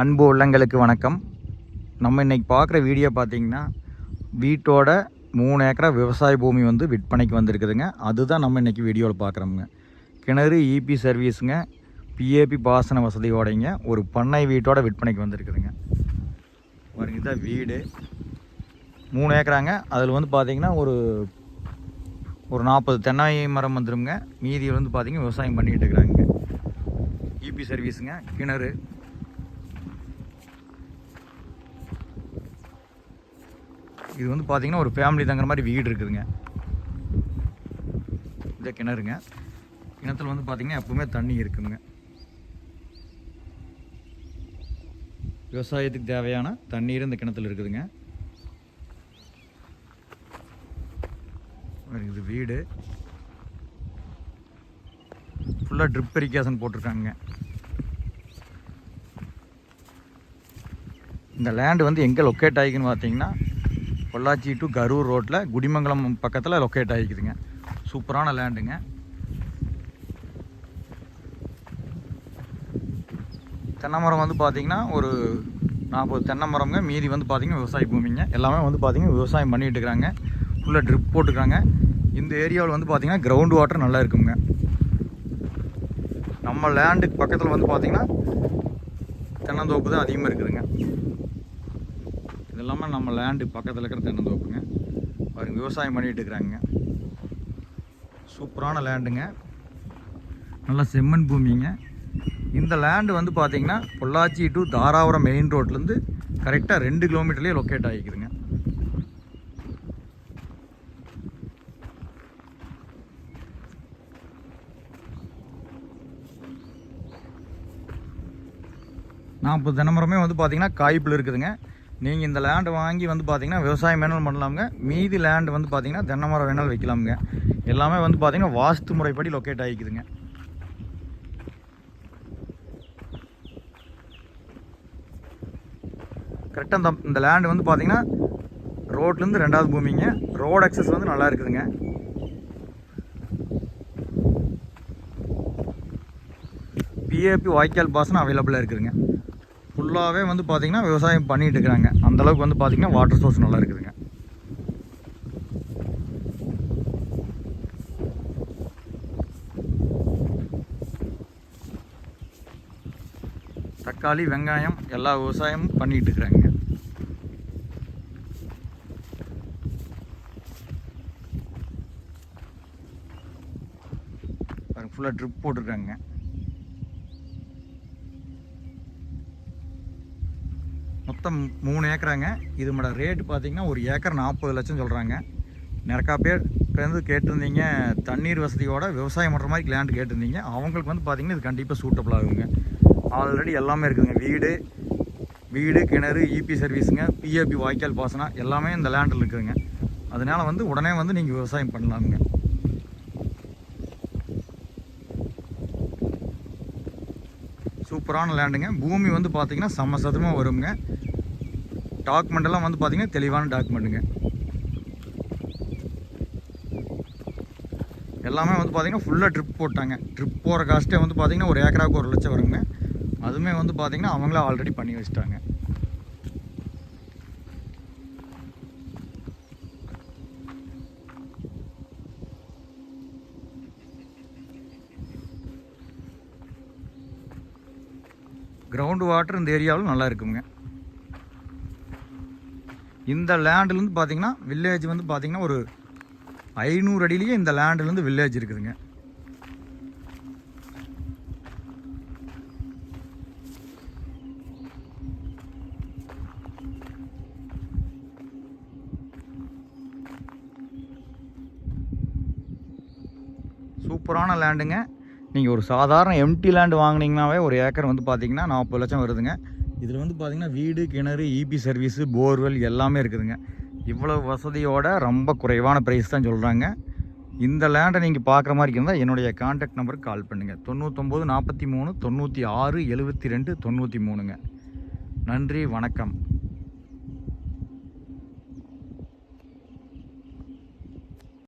அன்பு உள்ளங்களுக்கு வணக்கம். நம்ம இன்றைக்கி பார்க்குற வீடியோ பார்த்தீங்கன்னா வீட்டோட மூணு ஏக்கரா விவசாய பூமி வந்து விற்பனைக்கு வந்திருக்குதுங்க. அதுதான் நம்ம இன்னைக்கு வீடியோவில் பார்க்குறோமுங்க. கிணறு இபி சர்வீஸுங்க பிஏபி பாசன வசதியோடைங்க ஒரு பண்ணை வீட்டோட விற்பனைக்கு வந்திருக்குதுங்க. பாருங்க இதுதான் வீடு. மூணு ஏக்கராங்க. அதில் வந்து பார்த்தீங்கன்னா ஒரு ஒரு நாற்பது தென்னை மரம் வந்துருங்க மீதி வந்து பார்த்திங்கன்னா விவசாயம் பண்ணிகிட்டு இருக்கிறாங்க. இபி சர்வீஸுங்க கிணறு. இது வந்து பார்த்தீங்கன்னா ஒரு ஃபேமிலி தங்குற மாதிரி வீடு இருக்குதுங்க. இதே கிணறுங்க. கிணத்துல வந்து பார்த்தீங்கன்னா எப்பவுமே தண்ணி இருக்குதுங்க. விவசாயத்துக்கு தேவையான தண்ணீர் இந்த கிணத்துல இருக்குதுங்க. இது வீடு. ஃபுல்லாக ட்ரிப் இரிகேஷன் போட்டிருக்காங்க. இந்த லேண்டு வந்து எங்கே லொக்கேட் ஆகிக்குன்னு பார்த்தீங்கன்னா பொள்ளாச்சி டு கரூர் ரோட்டில் குடிமங்கலம் பக்கத்தில் லொக்கேட் ஆகிக்குதுங்க. சூப்பரான லேண்டுங்க தென்னை மரம் வந்து பார்த்திங்கன்னா ஒரு நாற்பது தென்னை மரம்ங்க மீதி வந்து பார்த்தீங்கன்னா விவசாய பூமிங்க. எல்லாமே வந்து பார்த்திங்கன்னா விவசாயம் பண்ணிகிட்டு இருக்கிறாங்க ஃபுல்லாக ட்ரிப் போட்டுக்கிறாங்க இந்த ஏரியாவில் வந்து பார்த்தீங்கன்னா கிரவுண்ட் வாட்டர் நல்லா இருக்குங்க. நம்ம லேண்டுக்கு பக்கத்தில் வந்து பார்த்திங்கன்னா தென்னந்தோப்பு தான் அதிகமாக இருக்குதுங்க. இல்லாமல் நம்ம லேண்டு பக்கத்தில் இருக்கிற தென்னந்தோப்புங்க பாருங்க விவசாயம் பண்ணிகிட்டு இருக்கிறாங்க. சூப்பரான லேண்டுங்க நல்லா செம்மண் பூமிங்க. இந்த லேண்டு வந்து பார்த்திங்கன்னா பொள்ளாச்சி டு தாராபுரம் மெயின் ரோட்லேருந்து கரெக்டாக ரெண்டு கிலோமீட்டர்லேயே லொக்கேட் ஆகிக்குதுங்க. நாற்பது தினமரமே வந்து பார்த்திங்கன்னா காய்ப்பில் இருக்குதுங்க. நீங்கள் இந்த லேண்டு வாங்கி வந்து பார்த்தீங்கன்னா விவசாயம் வேணாலும் பண்ணலாமுங்க. மீதி லேண்டு வந்து பார்த்தீங்கன்னா தென்னை மரம் வேணாலும் வைக்கலாமுங்க. எல்லாமே வந்து பார்த்தீங்கன்னா வாஸ்து முறைப்படி லொக்கேட் ஆகிக்குதுங்க கரெக்டாக இந்த இந்த லேண்டு வந்து பார்த்தீங்கன்னா ரோட்லேருந்து ரெண்டாவது பூமிங்க. ரோடு அக்சஸ் வந்து நல்லா இருக்குதுங்க. பிஏபி வாய்க்கால் பாசனம் அவைலபிளாக இருக்குதுங்க. ஃபுல்லாகவே வந்து பார்த்திங்கன்னா விவசாயம் பண்ணிகிட்டு இருக்கிறாங்க. அந்தளவுக்கு வந்து பார்த்திங்கன்னா வாட்டர் சோர்ஸ் நல்லா இருக்குதுங்க. தக்காளி வெங்காயம் எல்லா விவசாயமும் பண்ணிகிட்டு இருக்கிறாங்க. ஃபுல்லாக ட்ரிப் போட்டிருக்காங்க. மொத்தம் மூணு ஏக்கராங்க. இதோட ரேட்டு பார்த்தீங்கன்னா ஒரு ஏக்கர் நாற்பது லட்சம் சொல்கிறாங்க நிறையா பேர் வந்து கேட்டிருந்தீங்க தண்ணீர் வசதியோட விவசாயம் பண்ணுற மாதிரி லேண்டு கேட்டிருந்தீங்க. அவங்களுக்கு வந்து பார்த்தீங்கன்னா இது கண்டிப்பாக சூட்டபிள் ஆகுங்க ஆல்ரெடி எல்லாமே இருக்குதுங்க. வீடு வீடு கிணறு இபி சர்வீஸுங்க பிஏபி வாய்க்கால் பாசனம் எல்லாமே இந்த லேண்டில் இருக்குதுங்க. அதனால் வந்து உடனே வந்து நீங்கள் விவசாயம் பண்ணலாமுங்க. சூப்பரான லேண்டுங்க பூமி வந்து பார்த்தீங்கன்னா செம்ம சதுரமாக வருங்க டாக்குமெண்ட்டெல்லாம் வந்து பார்த்தீங்கன்னா தெளிவான டாக்குமெண்ட்டுங்க. எல்லாமே வந்து பார்த்தீங்கன்னா ஃபுல்லாக ட்ரிப் போட்டாங்க. ட்ரிப் போகிற காஸ்ட்டே வந்து பார்த்தீங்கன்னா ஒரு ஏக்கராவுக்கு ஒரு லட்சம் வருங்க. அதுவுமே வந்து பார்த்தீங்கன்னா அவங்களே ஆல்ரெடி பண்ணி வச்சுட்டாங்க. கிரவுண்ட் வாட்டர் இந்த ஏரியாவில் நல்லா இருக்குங்க. இந்த லேண்ட்லேருந்து பார்த்தீங்கன்னா வில்லேஜ் வந்து பார்த்தீங்கன்னா ஒரு ஐநூறு அடியிலேயே இந்த லேண்ட்லேருந்து வில்லேஜ் இருக்குதுங்க. சூப்பரான லேண்டுங்க நீங்கள் ஒரு சாதாரண எம்டி லேண்டு வாங்கினீங்கனாவே ஒரு ஏக்கர் வந்து பார்த்தீங்கன்னா நாற்பது லட்சம் வருதுங்க. இதில் வந்து பார்த்தீங்கன்னா வீடு கிணறு இபி சர்வீஸு போர்வெல் எல்லாமே இருக்குதுங்க. இவ்வளவு வசதியோட ரொம்ப குறைவான ப்ரைஸ் தான் சொல்கிறாங்க இந்த லேண்டை நீங்கள் பார்க்குற மாதிரி இருந்தால் என்னுடைய காண்டாக்ட் நம்பருக்கு கால் பண்ணுங்கள் தொண்ணூத்தொம்பது நாற்பத்தி மூணு தொண்ணூற்றி ஆறு எழுபத்தி ரெண்டு தொண்ணூற்றி மூணுங்க. நன்றி வணக்கம்.